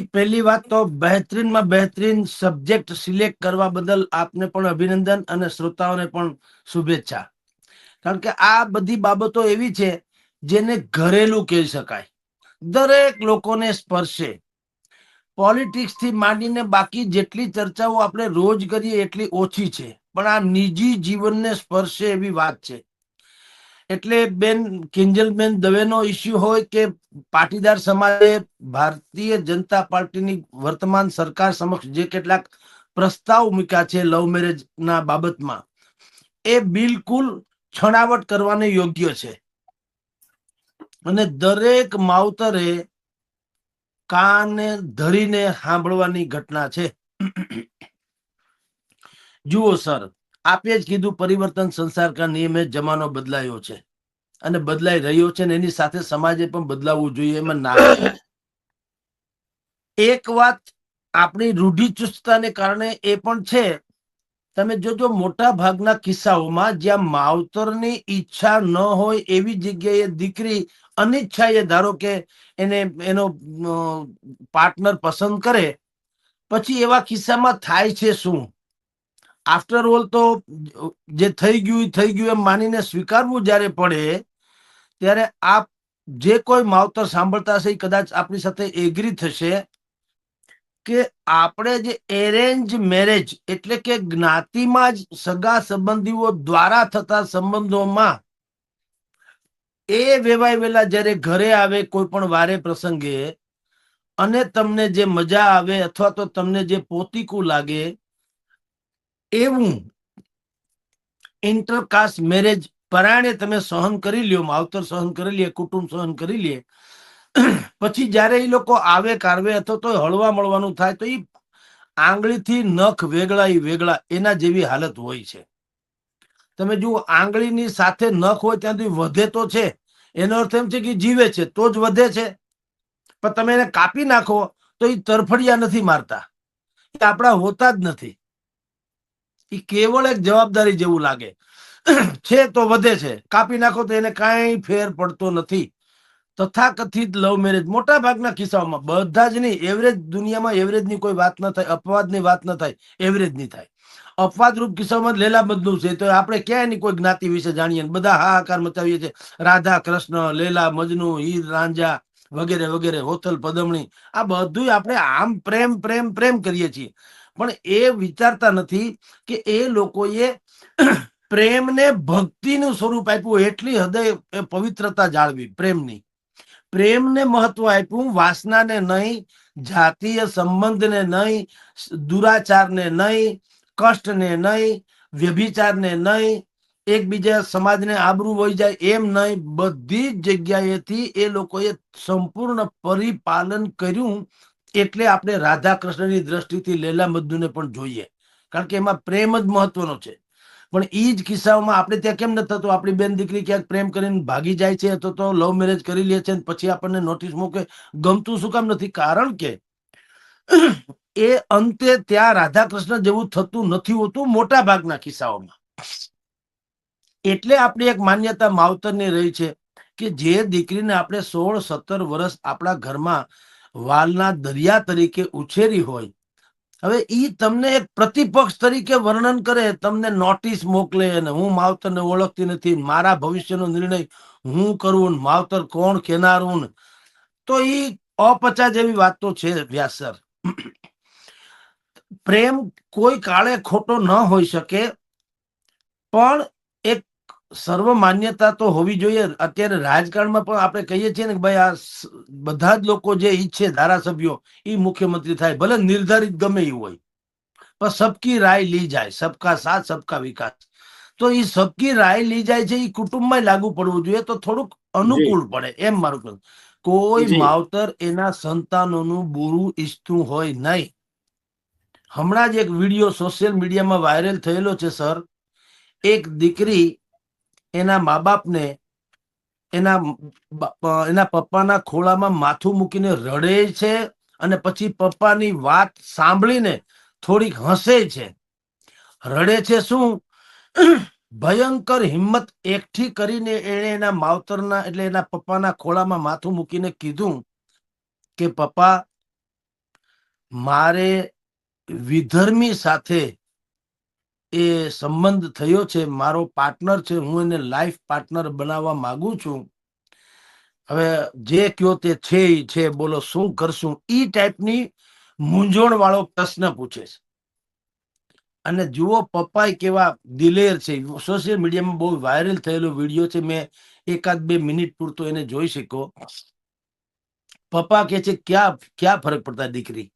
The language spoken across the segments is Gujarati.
જી પહેલી વાત તો બહેતરીનમાં બહેતરીન સબ્જેક્ટ સિલેક્ટ કરવા બદલ આપને પણ અભિનંદન અને શ્રોતાઓને પણ શુભેચ્છા. કારણ કે આ બધી બાબતો એવી છે જેને ઘરેલું કહી શકાય. દરેક લોકોને સ્પર્શે. પોલિટિક્સથી માંડીને બાકી જેટલી ચર્ચાઓ આપણે રોજ કરીએ એટલી ઓછી છે. પણ આ નિજી જીવનને સ્પર્શે એવી વાત છે. એટલે બેન, કિંજલબેન દવેનો ઇસ્યુ હોય કે પાટીદાર સમાજે ભારતીય જનતા પાર્ટીની વર્તમાન સરકાર સમક્ષ જે કેટલાક પ્રસ્તાવ મૂક્યા છે લવ મેરેજ ના બાબતમાં, એ બિલકુલ છણાવટ કરવાને યોગ્ય છે. અને દરેક માવતરે કાને ધરીને સાંભળવાની ઘટના છે. જુઓ સર આપે જ કીધું પરિવર્તન સંસાર કા નિયમે જમાનો બદલાયો છે. અને બદલાઈ રહ્યો છે ને એની સાથે સમાજે પણ બદલાવવું જોઈએ, એમાં ના એક વાત આપણી રૂઢિચુસ્તતાને કારણે એ પણ છે, તમે જોજો મોટા ભાગના કિસ્સાઓમાં જ્યાં માવતરની ઈચ્છા ન હોય એવી જગ્યાએ દીકરી અનિચ્છાએ ધારો કે એને, એનો પાર્ટનર પસંદ કરે, પછી એવા કિસ્સામાં થાય છે શું? આફ્ટર ઓલ તો, જે થઈ ગયું થઈ ગયું એમ માનીને સ્વીકારવું જ્યારે પડે, ત્યારે આપ જે કોઈ માવતર સાંભળતા હશે કદાચ આપણી સાથે એગ્રી થશે કે આપણે જે એરેન્જ મેરેજ એટલે કે જ્ઞાતિમાં જ સગા સંબંધીઓ દ્વારા થતા સંબંધોમાં એ વેવાય વેલા જ્યારે ઘરે આવે કોઈ પણ વારે પ્રસંગે અને તમને જે મજા આવે અથવા તો તમને જે પોતીકું લાગે એવું ઇન્ટરકાસ્ટ મેરેજ પરાણે તમે સહન કરી લ્યો, માવતર સહન કરી લે, કુટુંબ સહન કરી લે, પછી જ્યારે એ લોકો આવે કારવે અથવા તો હળવા મળવાનું થાય તો એ આંગળીથી નખ વેગળા વેગળા એના જેવી હાલત હોય છે. તમે જુઓ, આંગળીની સાથે નખ હોય ત્યાંથી વધે તો છે. એનો અર્થ એમ છે કે જીવે છે, તો જ વધે છે. પણ તમે એને કાપી નાખો તો એ તરફડિયા નથી મારતા. એ આપણા હોતા જ નથી. એ કેવળ એક જવાબદારી જેવું લાગે. છે તો વધે છે. કાપી નાખો તો એને કાંઈ ફેર પડતો નથી. તથાકથિત લવ મેરેજ મોટા ભાગના કિસ્સાઓમાં બધા જ નહીં એવરેજ દુનિયામાં એવરેજની કોઈ વાત ન થાય, અપવાદની વાત ન થાય એવરેજની થાય. અપવાદરૂપ કિસ્સામાં લેલા મજનુ છે. તો આપણે ક્યાં એની કોઈ જ્ઞાતિ વિશે જાણીએ બધા હાહાકાર મચાવીએ છીએ. રાધા, કૃષ્ણ, લેલા, મજનુ, હીર, રાંઝા વગેરે વગેરે, હોથલ, પદમણી. આ બધું આપણે આમ પ્રેમ પ્રેમ પ્રેમ કરીએ છીએ. પણ એ વિચારતા નથી કે એ લોકોએ પ્રેમને ભક્તિનું સ્વરૂપ આપ્યું, એટલી હૃદય પવિત્રતા જાળવી, પ્રેમની. પ્રેમને મહત્વ આપ્યું, વાસનાને નહીં, જાતીય સંબંધને નહીં, દુરાચારને નહીં, કષ્ટને નહીં, વ્યભિચારને નહીં, એકબીજા સમાજને આબરૂ વહી જાય એમ નહીં, બધી જ જગ્યાએથી એ લોકોએ સંપૂર્ણ પરિપાલન કર્યું એટલે આપણે રાધા કૃષ્ણની દ્રષ્ટિથી લેલા મજનુને પણ જોઈએ. કારણ કે એમાં પ્રેમ જ મહત્વનો છે. પણ એ જ કિસ્સાઓમાં આપણે ત્યાં કેમ નથી થતું? આપણી બેન દીકરી ક્યાંક પ્રેમ કરીને ભાગી જાય છે અથવા તો લવ મેરેજ કરી લે છે પછી આપણને નોટિસ મૂકે. ગમતું શું કામ નથી? કારણ કે એ અંતે ત્યાં રાધા કૃષ્ણ જેવું થતું નથી હોતું મોટા ભાગના કિસ્સાઓમાં એટલે આપણી એક માન્યતા માવતરની રહી છે કે જે દીકરીને આપણે સોળ સત્તર વર્ષ આપણા ઘરમાં વાલના દરિયા તરીકે ઉછેરી હોય. હવે ઈ તમને એક પ્રતિપક્ષ તરીકે વર્ણન કરે, તમને નોટિસ મોકલે અને હું માવતરને ઓળખતી નથી, મારા ભવિષ્યનો નિર્ણય હું કરું, માવતર કોણ કેનારું તો ઈ અપચા જેવી વાત છે વ્યાસર પ્રેમ કોઈ કાળે ખોટો ન હોઈ શકે, પણ એક સર્વ માન્યતા તો હોવી જોઈએ. અત્યારે રાજકારણમાં પણ આપણે કહીએ છીએ ને કે ભાઈ આ બધા જ લોકો જે ઈચ્છે ધારાસભ્યો એ મુખ્યમંત્રી થાય. ભલે નિર્ધારિત ગમે એ હોય. પણ સબકી રાય લી જાય. સબકા સાથ સબકા વિકાસ. તો એ સબકી રાય લી જાય છે એ કુટુંબમાં લાગુ પડવું જોઈએ. તો થોડુંક અનુકૂળ પડે. એમ મારું કહું કોઈ માવતર એના સંતાનોનું બુરું ઈચ્છતું હોય નહીં. હમણાં જ એક વીડિયો સોશિયલ મીડિયામાં વાયરલ થયેલો છે સર. એક દીકરી એના મા બાપને એના એના પપ્પાના ખોળામાં માથું મૂકીને રડે છે અને પછી પપ્પાની વાત સાંભળીને થોડીક હસે છે. રડે છે શું? ભયંકર હિંમત એકઠી કરીને એણે એના માવતરના, એટલે એના પપ્પાના ખોળામાં માથું મૂકીને કીધું કે, પપ્પા, મારે વિધર્મી સાથે એ સંબંધ થયો છે, મારો પાર્ટનર છે, હું એને લાઈફ પાર્ટનર બનાવવા માંગુ છું. હવે જે કયો તે છે છે, બોલો, શું કરશું? એ ટાઈપની મૂંઝવણ વાળો પ્રશ્ન પૂછે છે. અને જુઓ પપ્પા કેવા દિલેર છે. સોશિયલ મીડિયામાં બહુ વાયરલ થયેલો વીડિયો છે, મેં એકાદ બે મિનિટ પૂરતો એને જોઈ શકો પપ્પા કે છે, ક્યાં ક્યાં ફરક પડતા દીકરી?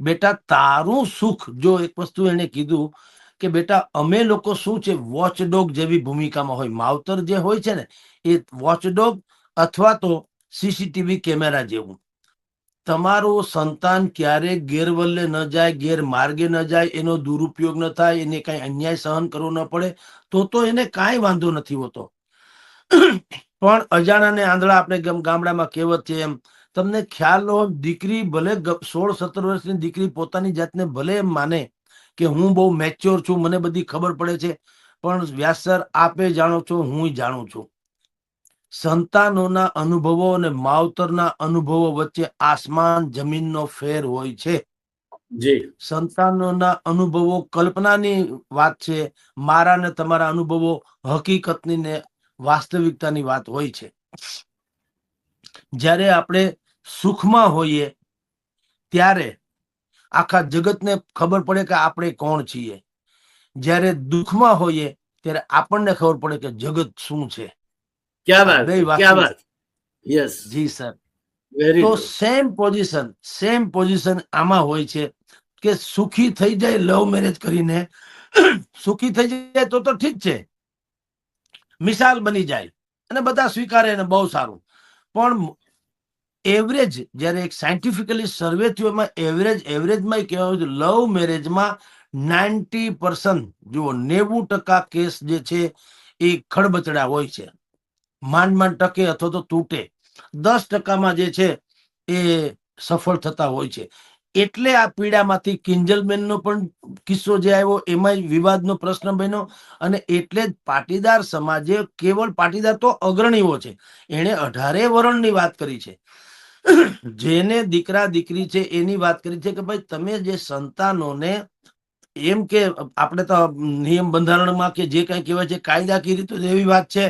બેટા, તારું સુખ. જો એક વસ્તુ એને કીધું કે બેટા, અમે લોકો શું છે વોચડોગ જેવી ભૂમિકામાં હોય. માવતર જે હોય છે ને, એ વોચડોગ અથવા તો સીસીટીવી કેમેરા જેવું. તમારું સંતાન ક્યારે ગેરવલ્લે ન જાય, ગેરમાર્ગે ન જાય, એનો દુરુપયોગ ન થાય, એને કાંઈ અન્યાય સહન કરવો ન પડે, તો તો એને કાંઈ વાંધો નથી હોતો. પણ અજાણાને આંધળા આપણે ગમ- ગામડામાં કહેવત છે એમ, તમને ખ્યાલ હોય, દીકરી ભલે સોળ, સત્તર વર્ષની દીકરી પોતાની જાતને ભલે એમ માને કે હું બહુ મેચ્યોર છું મને બધી ખબર પડે છે. પણ વ્યાસ સર આપે જાણો છો હું જાણું છું. સંતાનોના અનુભવો અને માવતરના અનુભવો વચ્ચે આસમાન જમીનનો ફેર હોય છે. સંતાનોના અનુભવો કલ્પનાની વાત છે. મારા ને તમારા અનુભવો હકીકતની ને વાસ્તવિકતાની વાત હોય છે. જ્યારે આપણે સુખમાં હોઈએ ત્યારે આખા જગતને ખબર પડે કે આપણે કોણ છીએ. જ્યારે દુઃખમાં હોઈએ ત્યારે આપણને ખબર પડે કે જગત શું છે. જી સર. તો સેમ પોઝિશન સેમ પોઝિશન આમાં હોય છે કે સુખી થઈ જાય લવ મેરેજ કરીને સુખી થઈ જાય તો તો ઠીક છે. મિસાલ બની જાય અને બધા સ્વીકારે ને બહુ સારું. પણ એવરેજ જ્યારે એક સાયન્ટિફિકલી સર્વે થયો, એમાં એવરેજ એવરેજમાં કહેવાયું છે લવ મેરેજમાં નાઇન્ટી પર્સન્ટ જુઓ, નેવું ટકા કેસ જે છે એ ખડબચડા હોય છે. માંડ માંડ ટકે અથવા તો તૂટે. દસ ટકામાં જે છે એ સફળ થતા હોય છે. એટલે આ પીડામાંથી કિંજલબેનનો પણ કિસ્સો જે આવ્યો એમાં વિવાદનો પ્રશ્ન બન્યો અને એટલે જ પાટીદાર સમાજે કેવળ પાટીદાર તો અગ્રણીઓ છે. એણે અઢારે વરણની વાત કરી છે. જેને દીકરા દીકરી છે એની વાત કરી છે કે ભાઈ તમે જે સંતાનોને એમ કે આપણે તો નિયમ બંધારણમાં કે જે કઈ કહેવાય છે, કાયદાકીય રીતે એવી વાત છે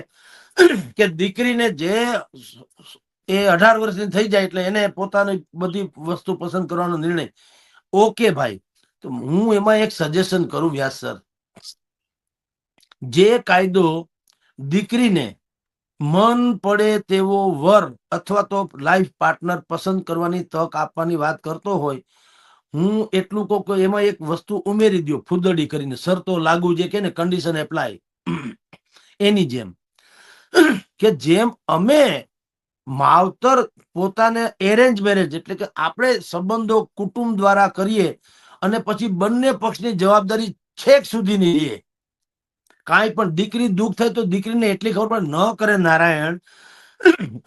કે દીકરીને જે એ અઢાર વર્ષની થઈ જાય એટલે એને પોતાની બધી વસ્તુ પસંદ કરવાનો નિર્ણય. ઓકે ભાઈ, તો હું એમાં એક સજેશન કરું વ્યાસ સર. જે કાયદો દીકરીને મન પડે તેવો વર અથવા તો લાઈફ પાર્ટનર પસંદ કરવાની તક આપવાની વાત કરતો હોય, હું એટલું કહું કે એમાં એક વસ્તુ ઉમેરી દો ફુદડી કરીને. શરતો લાગુ જે કે ને કન્ડિશન એપ્લાય એની જેમ. કે જેમ અમે માવતર પોતાને એરેન્જ મેરેજ એટલે કે આપણે સંબંધો કુટુંબ દ્વારા કરીએ અને પછી બંને પક્ષની જવાબદારી છેક સુધીની લે કાંઈ પણ દીકરી દુઃખ થાય તો દીકરીને એટલી ખબર પણ ન કરે નારાયણ.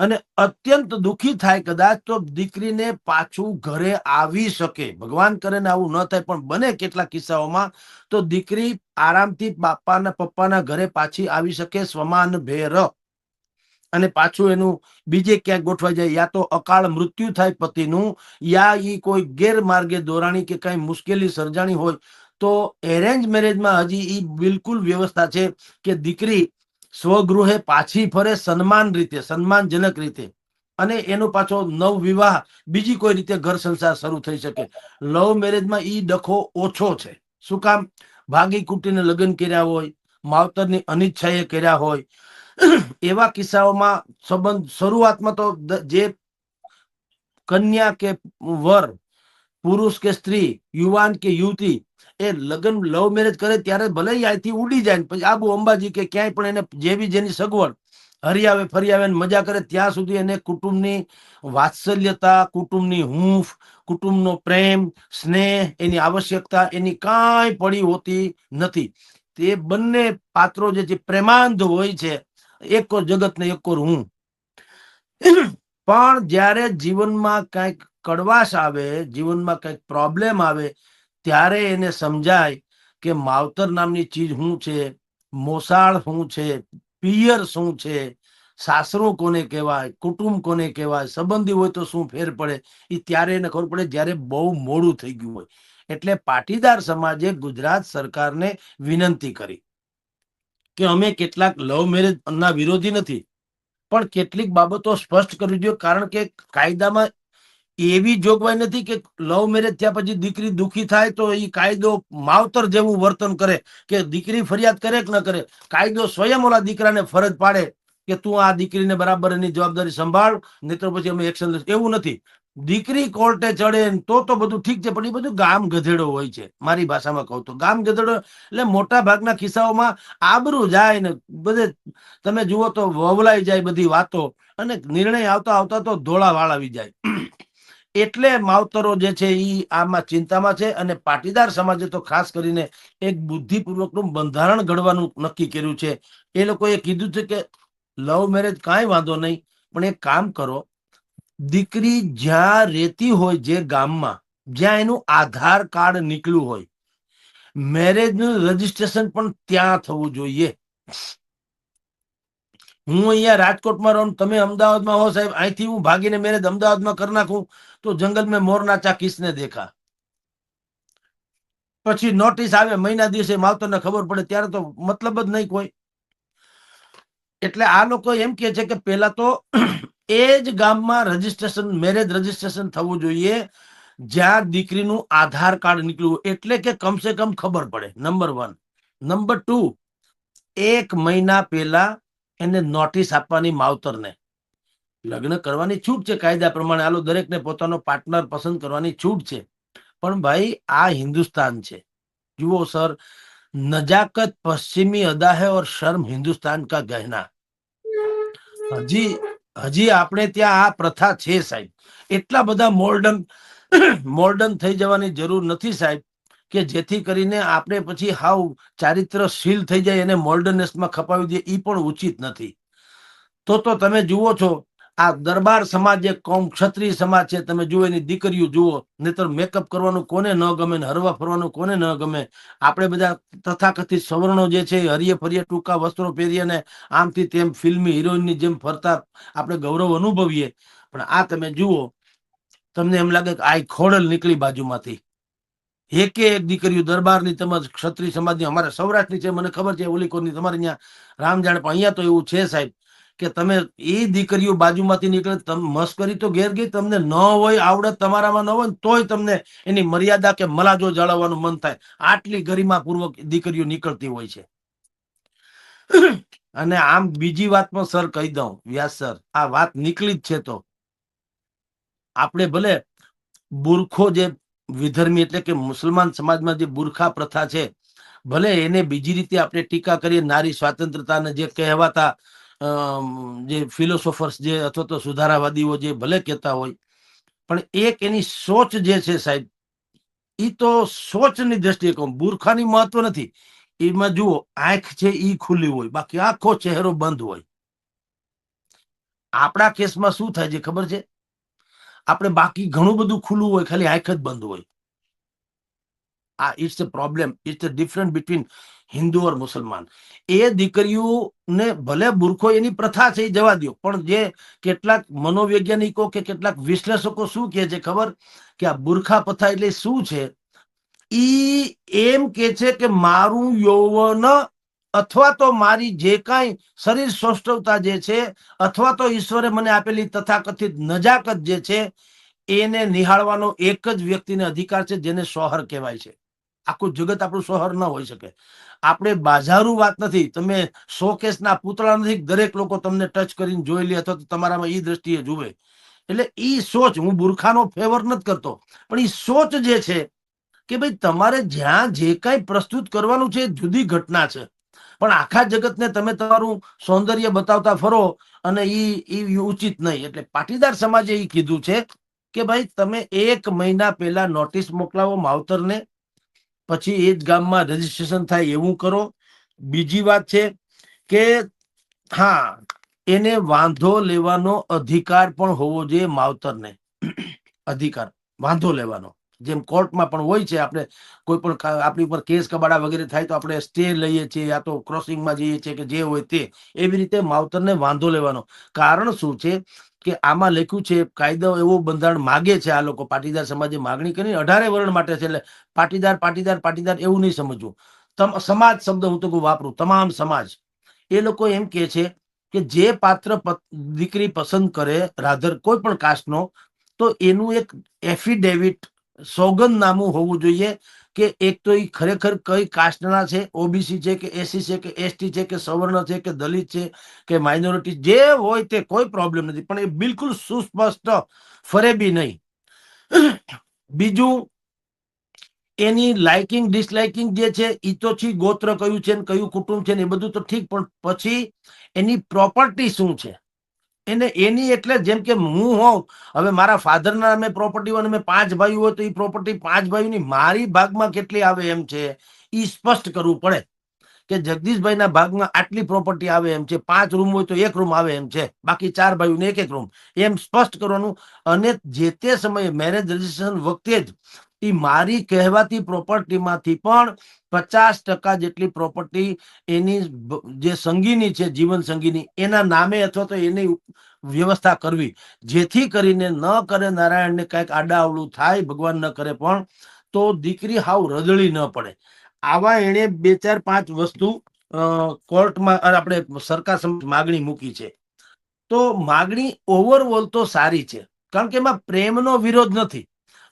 અને અત્યંત દુઃખી થાય કદાચ તો દીકરીને પાછું ઘરે આવી શકે. ભગવાન કરે ને આવું ન થાય, પણ બને કેટલા કિસ્સાઓમાં તો દીકરી આરામથી બાપાના પપ્પાના ઘરે પાછી આવી શકે સ્વમાન ભેર. અને પાછું એનું બીજે ક્યાંક ગોઠવાઈ જાય, યા તો અકાળ મૃત્યુ થાય પતિનું, યા એ કોઈ ગેરમાર્ગે દોરાણી કે કઈ મુશ્કેલી સર્જાણી હોય, તો એરેન્જ મેરેજમાં હજી એ બિલકુલ વ્યવસ્થા છે કે દીકરી સ્વગૃહે પાછી ફરે સન્માન રીતે, સન્માનજનક રીતે. અને એનો પાછો નવ વિવાહ, બીજી કોઈ રીતે ઘર સંસાર શરૂ થઈ શકે. લવ મેરેજમાં ઈ ડખો ઓછો છે. શું કામ? ભાગી કુટીને લગ્ન કર્યા હોય, માવતરની અનિચ્છાએ કર્યા હોય એવા કિસ્સાઓમાં સંબંધ, શરૂઆતમાં તો જે કન્યા કે વર, પુરુષ કે સ્ત્રી, યુવાન કે યુવતી, એ લગ્ન, લવ મેરેજ કરે ત્યારે ભલે અહીંથી ઉડી જાય પછી આબુ અંબાજી કે ક્યાંય પણ એને જેવી જેની સગવડ હરિયાવે ફરિયાવે ફરી મજા કરે, ત્યાં સુધી એને કુટુંબની વાત્સલ્યતા, કુટુંબની હૂંફ, કુટુંબનો પ્રેમ, સ્નેહ, એની આવશ્યકતા, એની કાંઈ પડી હોતી નથી. તે બંને પાત્રો જે પ્રેમાંધ હોય છે એકો જગત ને એકોર હું પણ જ્યારે જીવનમાં કંઈક કડવાશ આવે, જીવનમાં કંઈક પ્રોબ્લેમ આવે, ત્યારે એને સમજાય કે માવતર નામની ચીજ શું છે, મોસાળ શું છે, પિયર શું છે, સાસરો કોને કહેવાય, કુટુંબ કોને કહેવાય, સંબંધી હોય તો શું ફેર પડે એ ત્યારે એને ખબર પડે જ્યારે બહુ મોડું થઈ ગયું હોય. એટલે પાટીદાર સમાજે ગુજરાત સરકારને વિનંતી કરી. કે અમે કેટલાક લવ મેરેજ ના વિરોધી નથી. પણ કેટલીક બાબતો સ્પષ્ટ કરવી જોઈએ, કારણ કે કાયદામાં એવી જોગવાઈ નથી કે લવ મેરેજ થયા પછી દીકરી દુખી થાય તો એ કાયદો માવતર જેવું વર્તન કરે કે દીકરી ફરિયાદ કરે કે ન કરે. કાયદો સ્વયં ઓલા દીકરાને ફરજ પાડે કે તું આ દીકરીને બરાબર એની જવાબદારી સંભાળ, નહીતર પછી અમે એક્શન એવું નથી. દીકરી કોર્ટે ચડે તો તો બધું ઠીક છે, પણ એ બધું ગામ ગધેડો હોય છે, મારી ભાષામાં કહું તો. ગામ ગધેડો એટલે મોટા ભાગના કિસ્સાઓમાં આબરું જાય ને બધે તમે જુઓ તો વવલાઈ જાય બધી વાતો અને નિર્ણય આવતા આવતા તો ધોળા વાળ જાય. એટલે માવતરો જે છે એ આમાં ચિંતામાં છે અને પાટીદાર સમાજે તો ખાસ કરીને એક બુદ્ધિપૂર્વકનું બંધારણ ઘડવાનું નક્કી કર્યું છે. એ લોકોએ કીધું છે કે લવ મેરેજ કાંઈ વાંધો નહીં, પણ એક કામ કરો દીકરી જ્યાં રહેતી હોય જે ગામમાં, જ્યાં એનું આધાર કાર્ડ નીકળ્યું હોય મેરેજનું રજીસ્ટ્રેશન પણ ત્યાં થવું જોઈએ. હું અહીંયા રાજકોટમાં રહું તમે અમદાવાદમાં હો સાહેબ, અહીંથી હું ભાગીને મેરેજ અમદાવાદમાં કરી નાખું, તો જંગલ મેં મોર નાચા કિસને દેખા. પછી નોટિસ આવે મહિના દિવસે માવતરને ખબર પડે, ત્યારે તો મતલબ જ નહીં કોઈ. એટલે આ લોકો એમ કે છે કે પહેલા તો એ જ ગામમાં રજીસ્ટ્રેશન મેરેજ રજીસ્ટ્રેશન થવું જોઈએ. જ્યાં દીકરીનું આધાર કાર્ડ નીકળ્યું એટલે કે કમસે કમ ખબર પડે. નંબર વન નંબર ટુ એક મહિના પહેલા એને નોટિસ આપવાની માવતરને. લગ્ન કરવાની છૂટ છે. કાયદા પ્રમાણે આલો દરેકને પોતાનો પાર્ટનર પસંદ કરવાની છૂટ છે. પણ ભાઈ, આ હિન્દુસ્તાન છે. જુઓ સર, નજાકત પશ્ચિમી અદાહૈ ઓર શર્મ હિન્દુસ્તાન કા ગહેના. હજી હજી આપણે ત્યાં આ પ્રથા છે સાહેબ. એટલા બધા મોર્ડન મોર્ડન થઈ જવાની જરૂર નથી સાહેબ, કે જેથી કરીને આપણે પછી હાવ ચારિત્રશીલ થઈ જાય એને મોર્ડનનેસમાં ખપાવી દઈએ એ પણ ઉચિત નથી. તો તો તમે જુઓ છો આ દરબાર સમાજ જે કોમ ક્ષત્રિય સમાજ છે. તમે જુઓ એની દીકરીઓ જુઓ, નહીતર મેકઅપ કરવાનું કોને ન ગમે ને હરવા ફરવાનું કોને ન ગમે. આપણે બધા તથાકથિત સવર્ણો જે છે હરિયે ફરિયે ટૂંકા વસ્ત્રો પહેરીએ ને આમથી તેમ ફિલ્મી હિરોઈનની જેમ ફરતા આપણે ગૌરવ અનુભવીએ. પણ આ તમે જુઓ, તમને એમ લાગે કે આ ખોડલ નીકળી બાજુમાંથી. એકે એક દીકરીઓ દરબારની તેમજ ક્ષત્રિય સમાજની, અમારા સૌરાષ્ટ્રની છે, મને ખબર છે ઓલી કોની તમારે અહીંયા રામ જાણે પણ અહીંયા તો એવું છે સાહેબ. કે તમે એ દીકરીઓ બાજુમાંથી નીકળે મસ્કરી તો ઘેર ગઈ તમને ન હોય, આવડત તમારામાં ન હોય તોય તમને એની મર્યાદા કે મલાજો જાળવવાનું મન થાય. આટલી ગરિમાપૂર્વક દીકરીઓ નીકળતી હોય છે. અને આમ બીજી વાત સર કહી દઉં, વ્યાસ સર, આ વાત નીકળી જ છે તો. આપણે ભલે બુરખો જે વિધર્મી એટલે કે મુસલમાન સમાજમાં જે બુરખા પ્રથા છે, ભલે એને બીજી રીતે આપણે ટીકા કરીએ, નારી સ્વાતંત્રતાને જે કહેવાતા જે ફિલોસોફર્સ જે અથવા તો સુધારાવાદીઓ જે ભલે કહેતા હોય, પણ એક એની સોચ જે છે સાહેબ એ તો સોચની દ્રષ્ટિએ કહું, બુરખાની મહત્વ નથી. એમાં જુઓ, આંખ છે એ ખુલ્લી હોય, બાકી આખો ચહેરો બંધ હોય. આપણા કેસમાં શું થાય છે ખબર છે? આપણે બાકી ઘણું બધું ખુલ્લું હોય, ખાલી આંખ જ બંધ હોય. આ it's a problem it's a different between Hindu or મુસલમાન. એ દીકરીઓને ભલે બુરખો એની પ્રથા છે, એ જવા દો પણ જે કેટલાક મનોવૈજ્ઞાનિકો કે કેટલાક વિશ્લેષકો શું કહે છે ખબર? કે આ બુરખા પ્રથા એટલે શું છે? ઈ એમ કે છે કે મારું યૌવન અથવા તો મારી જે કાંઈ શરીર સૌષ્ઠવતા જે છે, અથવા તો ઈશ્વરે મને આપેલી તથાકથિત નજાકત જે છે, એને નિહાળવાનો એક જ વ્યક્તિને અધિકાર છે જેને સોહર કહેવાય છે. આખું જગત આપણું સોહર ન હોઈ શકે. આપણે બાજારું વાત નથી. તમે સો કેસના પૂતળા નથી દરેક લોકો તમને ટચ કરીને જોઈ લે અથવા તમારામાં એ દ્રષ્ટિએ જુએ. એટલે એ સોચ, હું બુરખાનો ફેવર નથી કરતો. પણ એ સોચ જે છે કે ભાઈ તમારે જ્યાં જે કાંઈ પ્રસ્તુત કરવાનું છે જુદી ઘટના છે. પણ આખા જગતને તમે તમારું સૌંદર્ય બતાવતા ફરો અને એ એ ઉચિત નહીં. એટલે પાટીદાર સમાજે એ કીધું છે કે ભાઈ તમે એક મહિના પહેલા નોટિસ મોકલાવો માવતરને પછી એ જ ગામમાં રજીસ્ટ્રેશન થાય એવું કરો. બીજી વાત છે કે હા, એને વાંધો લેવાનો અધિકાર પણ હોવો જોઈએ માવતરને. અધિકાર, વાંધો લેવાનો. જેમ કોર્ટમાં પણ હોય છે, આપણે કોઈ પણ આપણી ઉપર કેસ કબાડા વગેરે થાય તો આપણે સ્ટે લઈએ છીએ યા તો ક્રોસિંગમાં જઈએ છીએ કે જે હોય તે. એવી રીતે માવતરને વાંધો લેવાનો. કારણ શું છે કે આમાં લખ્યું છે, કાયદો એવો બંધારણ માગે છે આ લોકો પાટીદાર સમાજે માગણી કરી અઢારે વર્ણ માટે છે, એટલે પાટીદાર પાટીદાર પાટીદાર એવું નહીં સમજવું. સમાજ શબ્દ હું તો વાપરું, તમામ સમાજ. એ લોકો એમ કે છે કે જે પાત્ર દીકરી પસંદ કરે, રાધર કોઈ પણ કાસ્ટનો, તો એનું એક એફિડેવિટ સોગંદનામું હોવું જોઈએ. કે એક તો એ ખરેખર કઈ કાસ્ટના છે, ઓબીસી છે કે એસસી છે કે એસટી છે કે સવર્ણ છે કે દલિત છે કે માઇનોરિટી જે હોય તે કોઈ પ્રોબ્લેમ નથી. પણ એ બિલકુલ સુસ્પષ્ટ ફરેબી નહીં. બીજું, એની લાઇકિંગ, ડિસલાઇકિંગ જે છે એ તો છે ગોત્ર કયું છે ને કયું કુટુંબ છે ને એ બધું તો ઠીક, પણ પછી એની પ્રોપર્ટી શું છે? એને એની એટલે જેમ કે હું હોઉં, હવે મારા ફાધરના મેં પ્રોપર્ટી અને પાંચ ભાઈઓ હોય તો એ પ્રોપર્ટી પાંચ ભાઈઓની મારી ભાગમાં કેટલી આવે એમ છે એ સ્પષ્ટ કરવું પડે કે જગદીશભાઈના ભાગમાં આટલી પ્રોપર્ટી આવે એમ છે, પાંચ રૂમ હોય તો એક રૂમ આવે એમ છે, બાકી ચાર ભાઈઓને એક એક રૂમ એમ સ્પષ્ટ કરવાનું અને જે તે સમયે મેરેજ રજીસ્ટ્રેશન વખતે જ એ મારી કહેવાતી પ્રોપર્ટીમાંથી પણ પચાસ ટકા જેટલી પ્રોપર્ટી એની જે સંગીની છે, જીવન સંગીની, એના નામે અથવા તો એની વ્યવસ્થા કરવી. જેથી કરીને ન કરે નારાયણને કાંઈક આડાઅવળું થાય, ભગવાન ન કરે પણ, તો દીકરી હાવ રદળી ન પડે. આવા એણે બે ચાર પાંચ વસ્તુ કોર્ટમાં આપણે સરકાર સમક્ષ માગણી મૂકી છે. તો માગણી ઓવરઓલ તો સારી છે. કારણ કે એમાં પ્રેમનો વિરોધ નથી.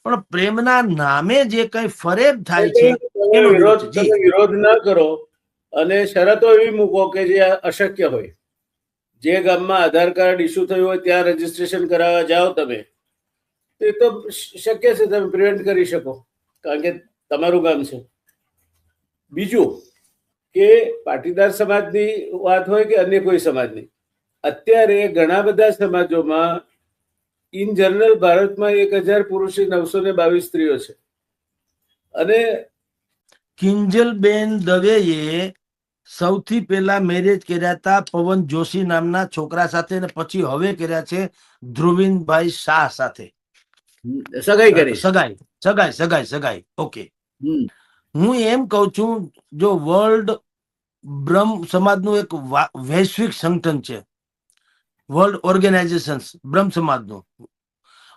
પણ પ્રેમના નામે જે કઈ ફરેબ થાય છે એનો વિરોધ વિરોધ ના કરો અને શરતો એવી મૂકો કે જે અશક્ય હોય. જે ગામમાં આધાર કાર્ડ ઇસ્યુ થયું હોય ત્યાં રજીસ્ટ્રેશન કરાવવા જાઓ તમે. તો એ તો શક્ય છે તમે પ્રિવેન્ટ કરી શકો. કારણ કે તમારું ગામ છે. બીજું કે પાટીદાર સમાજની વાત હોય કે અન્ય કોઈ સમાજની અત્યારે ઘણા બધા સમાજોમાં ઇન જનરલ ભારતમાં એક હજાર પુરુષે નવસો ને બાવીસ સ્ત્રીઓ છે. અને કિંજલબેન દવેએ સૌથી પહેલા મેરેજ કર્યા હતા પવન જોશી નામના છોકરા સાથે અને પછી હવે કર્યા છે ધ્રુવિનભાઈ શાહ સાથે. સગાઈ કરી. સગાઈ સગાઈ સગાઈ સગાઈ. ઓકે હું એમ કહું છું જો વર્લ્ડ બ્રહ્મ સમાજનું એક વૈશ્વિક સંગઠન છે વર્લ્ડ ઓર્ગેનાઇઝેશન બ્રહ્મ સમાજનું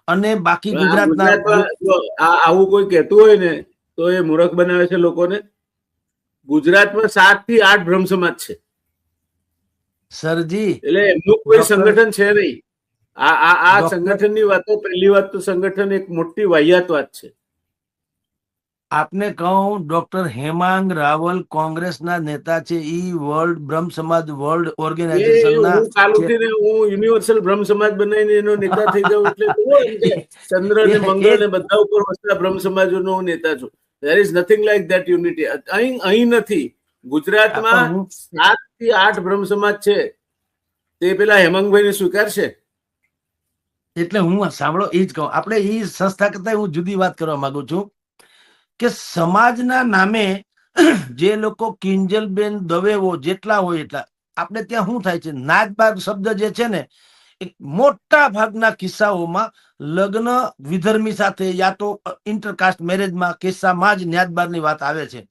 અને બાકી ગુજરાતના આવું કોઈ કહેતું હોય ને તો એ મૂર્ખ બનાવે છે લોકોને. ગુજરાતમાં સાતથી આઠ બ્રહ્મ સમાજ છે. સરજી એટલે એમનું કોઈ સંગઠન છે નહીં. આ આ સંગઠનની વાતો પહેલી વાત તો સંગઠન એક મોટી વાહિયાત વાત છે. આપને કહું ડોક્ટર હેમાંગ રાવલ કોંગ્રેસના નેતા છે. ઈ વર્લ્ડ બ્રહ્મ સમાજ વર્લ્ડ ઓર્ગેનાઇઝેશનના હું યુનિવર્સલ બ્રહ્મ સમાજ બનાવીને એનો નેતા થઈ જાઉં એટલે ચંદ્ર ને મંગળ ને બધા ઉપર વસતા બ્રહ્મ સમાજોનો હું નેતા છું. There is nothing like that unity અહીં અહીં નથી. ગુજરાતમાં સાતથી આઠ બ્રહ્મ સમાજ છે. તે પેલા હેમંગભાઈ ને સ્વીકારશે? એટલે હું સાંભળો એ જ કહું. આપણે એ સંસ્થા કરતા હું જુદી વાત કરવા માંગુ છું. કે સમાજના નામે જે લોકો કિંજલબેન દવેવો જેટલા હોય એટલા, આપણે ત્યાં શું થાય છે? નાચબાગ શબ્દ જે છે ને, એ મોટા ભાગના કિસ્સાઓમાં લગ્ન વિધર્મી સાથે યા તો ઇન્ટરકાસ્ટ મેરેજમાં કિસ્સામાં જ ન્યાદબારની વાત આવે છે.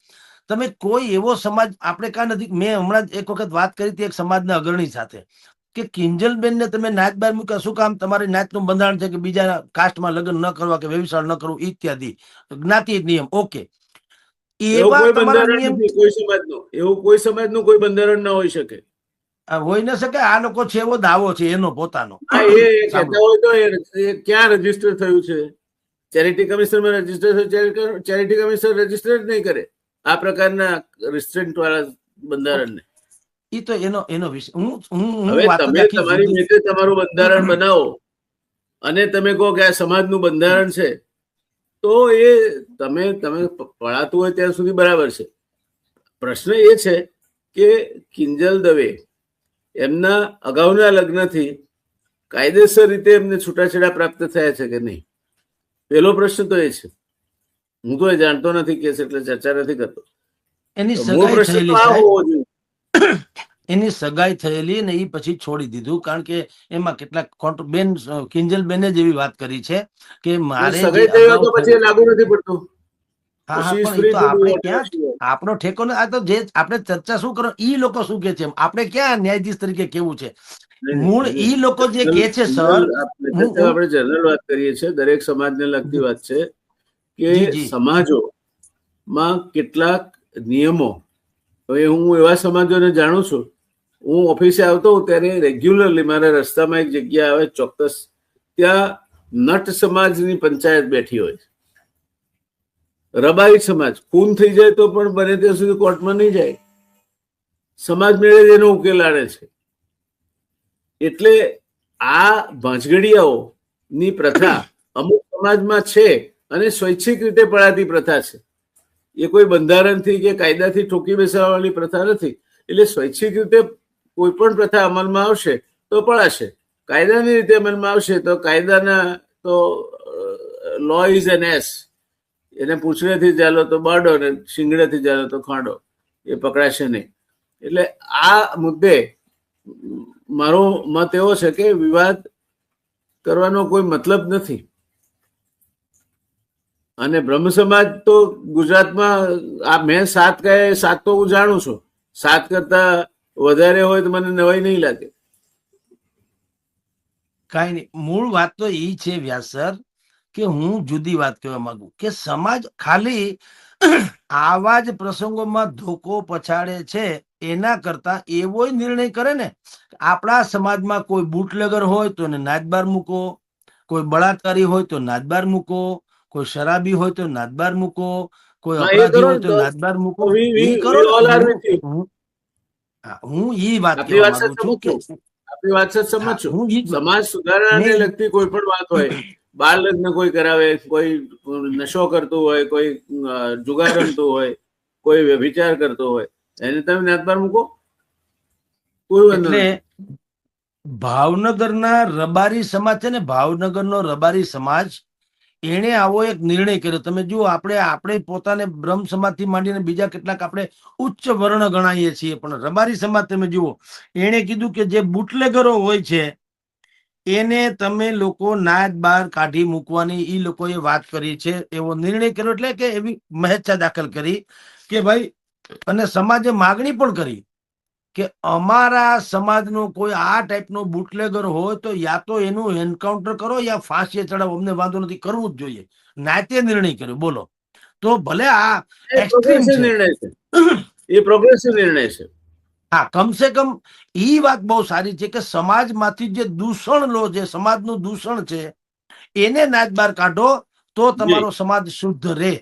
તમે કોઈ એવો સમાજ, આપણે કાં નથી, મેં હમણાં જ એક વખત વાત કરી હતી એક સમાજના અગ્રણી સાથે. કે કિંજલબેન ને તમે નાચ બાર મૂક્યા શું કામ તમારી નાચનું બંધારણ છે કે બીજા કાસ્ટમાં લગ્ન ન કરવા કે વ્યવસાય ન કરવું ઇત્યાદિ જ્ઞાતિ નિયમ. ઓકે. એવું કોઈ બંધારણ નિયમ નથી કોઈ સમાજનું. એવું કોઈ સમાજનું કોઈ બંધારણ ના હોઈ શકે. આ ન શકે આ લોકો છે એવો દાવો છે એનો પોતાનો. હોય ક્યાં રજિસ્ટર થયું છે? ચેરિટી કમિશનમાં રજિસ્ટર થયું ચેરિટી કમિશન રજિસ્ટર જ નહીં કરે. આ પ્રકારના રિસ્ટ્રેન્ટ વાળા બંધારણને. એ તો એનો એનો વિષય હું હું હવે તમે તમારી રીતે તમારું બંધારણ બનાવો અને તમે કહો કે આ સમાજનું બંધારણ છે તો એ તમે તમે પડાતું હોય ત્યાં સુધી બરાબર છે. પ્રશ્ન એ છે કે કિંજલ દવે એમના અગાઉના લગ્નથી કાયદેસર રીતે એમને છૂટાછેડા પ્રાપ્ત થયા છે કે નહીં? પેલો પ્રશ્ન તો એ છે. હું તો એ જાણતો નથી કેસ એટલે ચર્ચા નથી કરતો. એની પ્રશ્ન આ હોવો જોઈએ. એની સગાઈ થયેલી ને એ પછી છોડી દીધું. કારણ કે એમાં કેટલાક બેન કિંજલ બેને જ એવી વાત કરી છે કે મારે લાગુ નથી પડતું. આપણે ઠેકો આ તો જે આપણે ચર્ચા શું કરો ઈ લોકો શું કે છે આપણે ક્યાં ન્યાયાધીશ તરીકે કેવું છે? મૂળ ઈ લોકો જે કે છે સર આપણે જનરલ વાત કરીએ છીએ. દરેક સમાજને લગતી વાત છે કે સમાજો માં કેટલાક નિયમો હવે હું એવા સમાજોને જાણું છું. હું ઓફિસે આવતો હું ત્યારે રેગ્યુલરલી મારા રસ્તામાં એક જગ્યા આવે ચોક્કસ. ત્યાં નટ સમાજની પંચાયત બેઠી હોય રબારી સમાજ, ખૂન થઈ જાય તો પણ બને ત્યાં સુધી કોર્ટમાં નહીં જાય. સમાજ મેળે એનો ઉકેલ આણે છે. એટલે આ ભાંજગડિયાઓની પ્રથા અમુક સમાજમાં છે અને સ્વૈચ્છિક રીતે પડાતી પ્રથા છે. એ કોઈ બંધારણથી કે કાયદાથી ઠોકી બેસાડવાની પ્રથા નથી. એટલે સ્વૈચ્છિક રીતે કોઈ પણ પ્રથા અમલમાં આવશે તો પડાશે. કાયદાની રીતે અમલમાં આવશે તો કાયદાના તો લો ઇઝ એન એસ એને પૂછડેથી ચાલો તો બાડો ને શિંગડેથી ચાલો તો ખાંડો. એ પકડાશે નહીં. એટલે આ મુદ્દે મારો મત એવો છે કે વિવાદ કરવાનો કોઈ મતલબ નથી. અને બ્રહ્મ સમાજ તો ગુજરાતમાં, આ મેં સાત કહે, સાત તો હું જાણું છું. સાત કરતા વધારે હોય તો મને નવાઈ નહીં લાગે. કાંઈ નહીં. મૂળ વાત તો એ છે વ્યાસર કે હું જુદી વાત કહેવા માંગુ. કે સમાજ ખાલી આવા જ પ્રસંગોમાં ધોકો પછાડે છે, એના કરતા એવો નિર્ણય કરે ને આપણા સમાજમાં કોઈ બુટલેગર હોય તો એને નાદબાર મૂકો, કોઈ બળાત્કારી હોય તો નાદબાર મૂકો કોઈ શરાબી હોય તો નાદબાર મૂકો કોઈ અપરાધી હોય તો નાદબાર મૂકો. કરો હું- ઈ વાત કહેવા માંગુ છું આપણી વાત સાથે સમજ છું સમાજ સુધારણાને લગતી કોઈ પણ વાત હોય બાળ લગ્ન કોઈ કરાવે કોઈ નશો કરતું હોય કોઈ જુગાર રમતું હોય કોઈ વ્યભિચાર કરતો હોય એને તમે નાતબાર મૂકો? કોઈ વાંધો નહીં ભાવનગરના રબારી સમાજ છે ને ભાવનગરનો રબારી સમાજ એણે આવો એક નિર્ણય કર્યો. તમે જુઓ, આપણે આપણે પોતાને બ્રહ્મ સમાજથી માંડીને બીજા કેટલાક આપણે ઉચ્ચ વર્ણ ગણાઈએ છીએ. પણ રબારી સમાજ તમે જુઓ, એણે કીધું કે જે બુટલેગરો હોય છે, એને તમે લોકો નાદ બાર કાઢી મૂકવાની એ લોકોએ વાત કરી છે. એવો નિર્ણય કર્યો. એટલે કે એવી મહેચ્છા દાખલ કરી કે ભાઈ, અને સમાજે માગણી પણ કરી. કે અમારા સમાજનો કોઈ આ ટાઈપનો બુટલેગર હોય તો યા તો એનું એન્કાઉન્ટર કરો યા ફાંસીએ ચડાવો. અમને વાંધો નથી કરવું જ જોઈએ. નાતે નિર્ણય કર્યો. બોલો. તો ભલે આ એ છે. નિર્ણય છે. એ પ્રોગ્રેસિવ નિર્ણય છે. હા કમસે કમ ઈ વાત બહુ સારી છે કે સમાજમાંથી જે દૂષણ લો જે સમાજનું દૂષણ છે એને નાચ બાર કાઢો તો તમારો સમાજ શુદ્ધ રહે.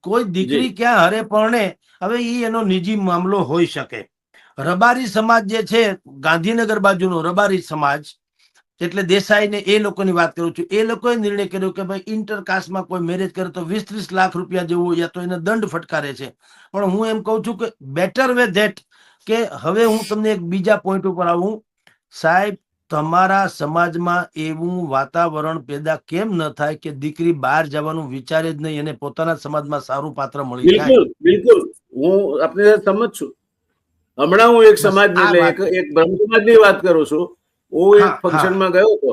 કોઈ દીકરી ક્યાં હરે પરણે હવે એ એનો નિજી મામલો હોઈ શકે. રબારી સમાજ જે છે, ગાંધીનગર બાજુનો રબારી સમાજ, એટલે દેસાઈ ને એ લોકોની વાત કરું છું. એ લોકોએ નિર્ણય કર્યો કે ભાઈ ઇન્ટરકાસ્ટમાં કોઈ મેરેજ કરે તો વીસ ત્રીસ લાખ રૂપિયા જેવું યા તો એને દંડ ફટકારે છે. પણ હું એમ કહું છું કે બેટર વે ધેટ કે હવે હું તમને એક બીજા પોઈન્ટ ઉપર આવું. સાહેબ, તમારા સમાજમાં એવું વાતાવરણ પેદા કેમ ન થાય કે દીકરી બહાર જવાનું વિચારે જ નહીં અને પોતાના સમાજમાં સારું પાત્ર મળી જાય? બિલકુલ બિલકુલ. હું આપની સમજ છું. હમણાં હું એક સમાજ એટલે. એક બ્રહ્મ સમાજની વાત કરું છું. હું એક. ફંક્શનમાં ગયો હતો.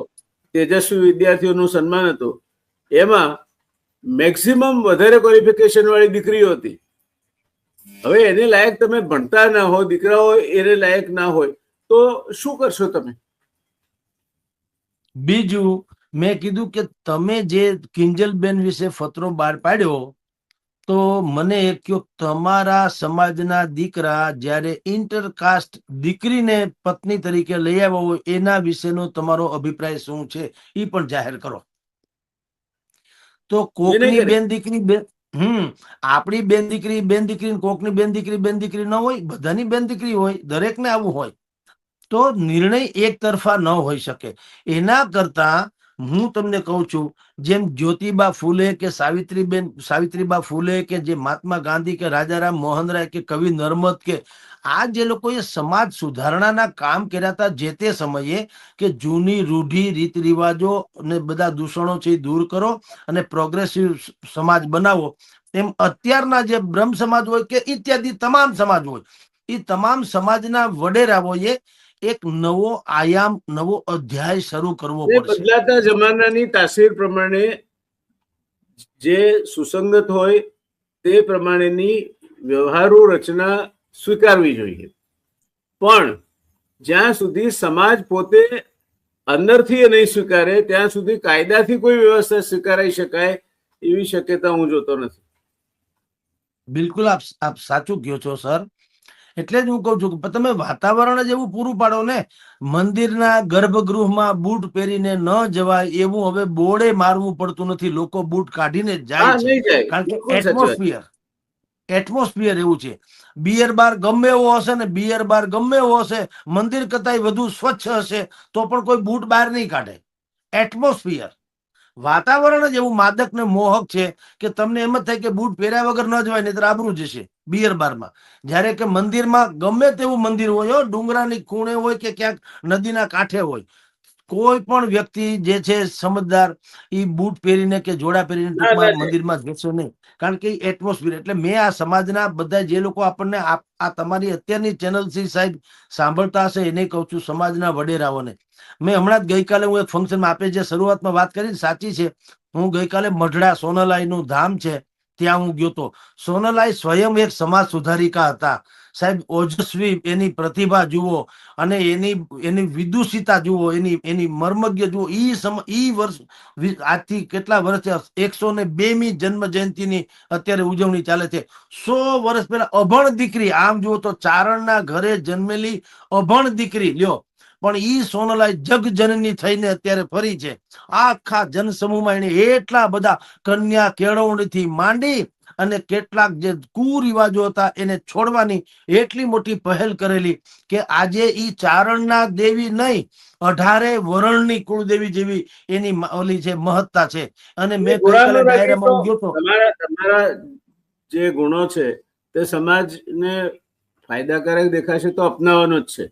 તેજસ્વી વિદ્યાર્થીઓનું સન્માન હતું. એમાં મેક્સિમમ વધારે ક્વોલિફિકેશન વાળી દીકરીઓ હતી. હવે એને લાયક તમે ભણતા ના હો દીકરાઓ એને લાયક ના હોય તો શું કરશો તમે? બીજું મેં કીધું કે તમે જે કિંજલબેન વિશે ફતરો બહાર પાડ્યો તો મને કયો તમારા સમાજના દીકરા જ્યારે ઇન્ટરકાસ્ટ દીકરીને પત્ની તરીકે લઈ આવ્યો હોય એના વિશેનો તમારો અભિપ્રાય શું છે? એ પણ જાહેર કરો. તો કોકની બેન દીકરી બેન હમ આપણી બેન દીકરી બેન દીકરી ને કોકની બેન દીકરી બેન દીકરી ન હોય બધાની બેન દીકરી હોય દરેકને આવું હોય. તો નિર્ણય એક તરફા ન હોઈ શકે. એના કરતા હું તમને કહું છું, જેમ જ્યોતિબા ફૂલે કે સાવિત્રીબેન, સાવિત્રીબા ફૂલે કે જે મહાત્મા ગાંધી કે રાજારામ મોહન રાય કે કવિ નર્મદ કે આ જે લોકોએ સમાજ સુધારણાના કામ કર્યા હતા જે તે સમયે કે જૂની રૂઢી રીત રિવાજો અને બધા દૂષણો છે એ દૂર કરો અને પ્રોગ્રેસિવ સમાજ બનાવો. એમ અત્યારના જે બ્રહ્મ સમાજ હોય કે ઇત્યાદિ તમામ સમાજ હોય એ તમામ સમાજના વડેરાઓએ એક નવો આયામ નવો અધ્યાય શરૂ કરવો પડશે. બદલાતા જમાનાની તાસીર પ્રમાણે જે સુસંગત હોય તે પ્રમાણેની વ્યવહારુ રચના સ્વીકારવી જોઈએ. પણ જ્યાં સુધી સમાજ પોતે અંદરથી નહીં સ્વીકારે ત્યાં સુધી કાયદાથી કોઈ વ્યવસ્થા સ્વીકારાઈ શકાય એવી શક્યતા હું જોતો નથી. બિલકુલ આપ આપ સાચું કહો છો સર. એટલે જ હું કહું છું કે તમે વાતાવરણ જ એવું પૂરું પાડો ને મંદિરના ગર્ભગૃહમાં બૂટ પહેરીને ન જવાય એવું હવે બોર્ડે મારવું પડતું નથી. લોકો બૂટ કાઢીને જાય છે. કારણ કે. એટમોસ્ફિયર. એટમોસ્ફિયર એવું છે. બિયર બાર ગમે એવો હશે ને બિયર બાર ગમે એવો હશે મંદિર કરતા વધુ સ્વચ્છ હશે તો પણ કોઈ બૂટ બહાર નહીં કાઢે. એટમોસ્ફિયર. વાતાવરણ જ એવું માદક ને મોહક છે કે તમને એમ જ થાય કે બૂટ પહેર્યા વગર ન જવાય, નહીં આબરું જશે બિયર બારમાં. જ્યારે કે મંદિરમાં ગમે તેવું મંદિર હોય ડુંગરાની ખૂણે હોય કે ક્યાંક નદીના કાંઠે હોય કોઈ પણ વ્યક્તિ જે છે સમજદાર એ બૂટ પહેરીને કે જોડા પહેરીને ના, ના, ટૂંકમાં મંદિરમાં જશે નહીં. કારણ કે એટમોસ્ફિયર એટલે મેં આ સમાજના બધા જે લોકો આપણને આ તમારી અત્યારની ચેનલથી સાહેબ સાંભળતા હશે એને કહું છું સમાજના વડેરાઓને. મેં હમણાં જ ગઈકાલે હું એક ફંક્શનમાં આપે જે શરૂઆતમાં વાત કરી સાચી છે. હું ગઈકાલે મઢડા સોનલાઈનું ધામ છે ત્યાં હું ગયો તો. સોનલાઈ સ્વયં એક સમાજ સુધારિકા હતા. સાહેબ, ઓજસ્વી એની પ્રતિભા જુઓ અને એની એની વિદુષિતા જુઓ, એની એની મર્મજ્ઞ જુઓ. ઈ સમ, ઈ વર્ષ આજથી કેટલા વર્ષ એકસો ને બેમી જન્મ જયંતિની અત્યારે ઉજવણી ચાલે છે. સો વર્ષ પહેલા અભણ દીકરી, આમ જુઓ તો ચારણના ઘરે જન્મેલી અભણ દીકરી, લ્યો. પણ ઈ સોનલાઈ જગજનની થઈને અત્યારે ફરી છે. આખા જનસમૂહમાં એને એટલા બધા કન્યા કેળવણીથી માંડી અને કેટલાક જે કુરિવાજો હતા એને છોડવાની એટલી મોટી પહેલ કરેલી કે આજે ઈ ચારણના દેવી નહીં અઢારે વરણની કુળદેવી જેવી એની ઓલી છે મહત્તા છે. અને મેં તમારા જે ગુણો છે તે સમાજને ફાયદાકારક દેખાશે તો અપનાવવાનો જ છે.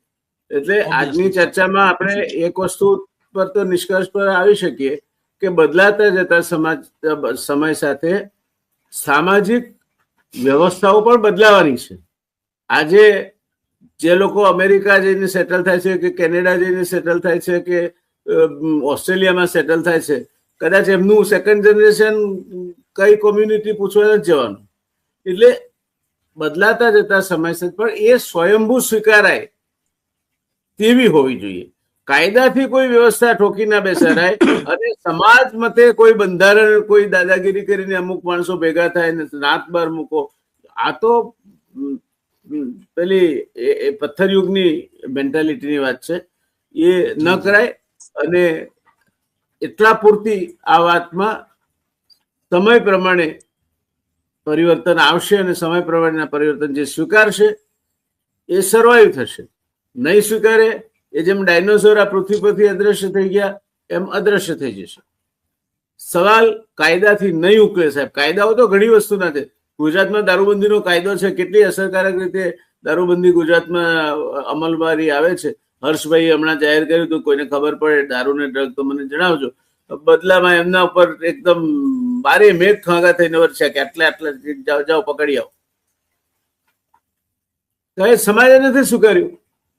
એટલે આજની ચર્ચામાં આપણે એક વસ્તુ પર તો નિષ્કર્ષ પર આવી શકીએ કે બદલાતા જતા સમાજ સમય સાથે સામાજિક વ્યવસ્થાઓ પણ બદલાવાની છે. આજે જે લોકો અમેરિકા જઈને સેટલ થાય છે કે કેનેડા જઈને સેટલ થાય છે કે ઓસ્ટ્રેલિયામાં સેટલ થાય છે, કદાચ એમનું સેકન્ડ જનરેશન કઈ કોમ્યુનિટી પૂછવા નથી જવાનું. એટલે બદલાતા જતા સમય સાથે પણ એ સ્વયંભૂ સ્વીકારાય તેવી હોવી જોઈએ. કાયદાથી કોઈ વ્યવસ્થા ઠોકી ના બેસાડાય અને સમાજ મતે કોઈ બંધારણ કોઈ દાદાગીરી કરીને અમુક માણસો ભેગા થાય ને નાત બાર મૂકો. આ તો પેલી પથ્થર યુગની મેન્ટાલિટીની વાત છે. એ ન કરાય અને એટલા પૂરતી આ વાતમાં સમય પ્રમાણે પરિવર્તન આવશે અને સમય પ્રમાણેના પરિવર્તન જે સ્વીકારશે એ સર્વાઈવ થશે. નહીં સ્વીકારે એ જેમ ડાયનોસોર આ પૃથ્વી પરથી અદ્રશ્ય થઈ ગયા, એમ અદ્રશ્ય થઈ જશે. સવાલ કાયદાથી નહીં ઉકલે સાહેબ. કાયદાઓ તો ઘણી વસ્તુના છે. ગુજરાતમાં દારૂબંધીનો કાયદો છે, કેટલી અસરકારક રીતે દારૂબંધી ગુજરાતમાં અમલવારી આવે છે. હર્ષભાઈ હમણાં જાહેર કર્યું હતું, કોઈને ખબર પડે દારૂ ને ડ્રગ તો મને જણાવજો. બદલામાં એમના ઉપર એકદમ બારે મેઘ ખાગા થઈને વરસ્યા કે આટલા આટલા, જાઓ જાઓ, પકડી આવો. તો સમાજે નથી સ્વીકાર્યું.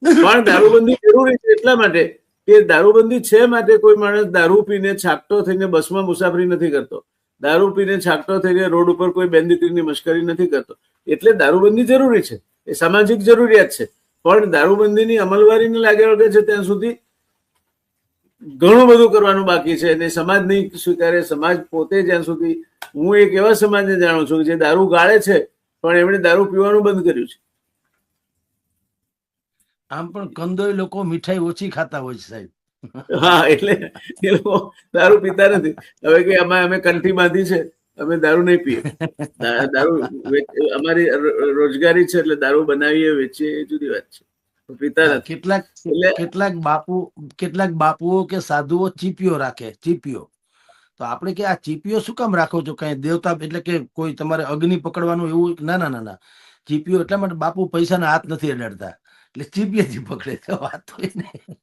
પણ દારૂબંધી જરૂરી છે એટલા માટે કે દારૂબંધી છે માટે કોઈ માણસ દારૂ પીને છાકટો થઈને બસમાં મુસાફરી નથી કરતો. દારૂ પીને છાકટો થઈને રોડ ઉપર કોઈ બેન દીકરીની મશ્કરી નથી કરતો. એટલે દારૂબંધી જરૂરી છે. એ સામાજિક જરૂરિયાત છે. પણ દારૂબંધીની અમલવારીને લાગ્યા વગર છે ત્યાં સુધી ઘણું બધું કરવાનું બાકી છે અને સમાજ નહીં સ્વીકારે. સમાજ પોતે જ્યાં સુધી હું એક એવા સમાજને જાણું છું કે જે દારૂ ગાળે છે, પણ એમણે દારૂ પીવાનું બંધ કર્યું છે. આમ પણ કંદોય લોકો મીઠાઈ ઓછી ખાતા હોય છે સાહેબ. હા એટલે એ લોકો દારૂ પીતા નથી. હવે કે અમે અમે કંઠી બાંધી છે અમે દારૂ નહીં પીએ. દારૂ અમારી રોજગારી છે એટલે દારૂ બનાવીએ વેચીએ એ જુદી વાત છે. પીતા નથી. કેટલાક કેટલાક બાપુ કેટલાક બાપુઓ કે સાધુઓ ચીપીઓ રાખે ચીપીઓ તો આપણે કે આ ચીપીઓ શું કામ રાખો છો? કઈ દેવતા એટલે કે કોઈ તમારે અગ્નિ પકડવાનું એવું ના ના ના ના. ચીપીઓ એટલા માટે બાપુ પૈસાના હાથ નથી અડાડતા. એટલે ચીપીએથી પકડે તો એ નહીં.